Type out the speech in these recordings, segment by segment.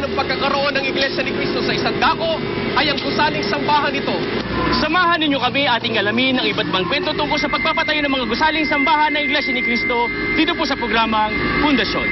dahilan ng pagkakaroon ng Iglesia ni Cristo sa isang dako ay ang gusaling sambahan ito. Samahan ninyo kami ating alamin ang iba't ibang kwento tungkol sa pagpapatayo ng mga gusaling sambahan ng Iglesia ni Cristo dito po sa programang Pundasyon.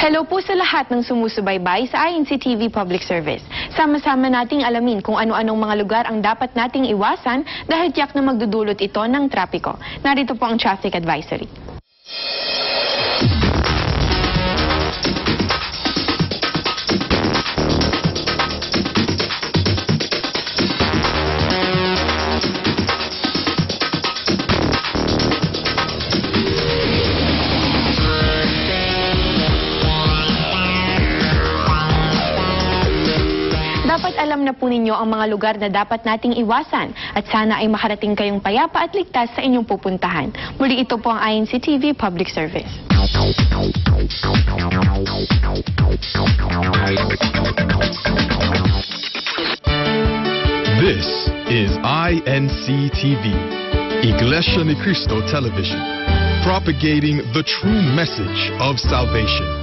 Hello po sa lahat ng sumusubaybay sa INC TV Public Service. Sama-sama nating alamin kung ano-anong mga lugar ang dapat nating iwasan dahil tiyak na magdudulot ito ng trapiko. Narito po ang traffic advisory. Dapat alam na po ninyo ang mga lugar na dapat nating iwasan at sana ay makarating kayong payapa at ligtas sa inyong pupuntahan. Muli ito po ang INC TV Public Service. This is INC TV, Iglesia Ni Cristo Television, propagating the true message of salvation.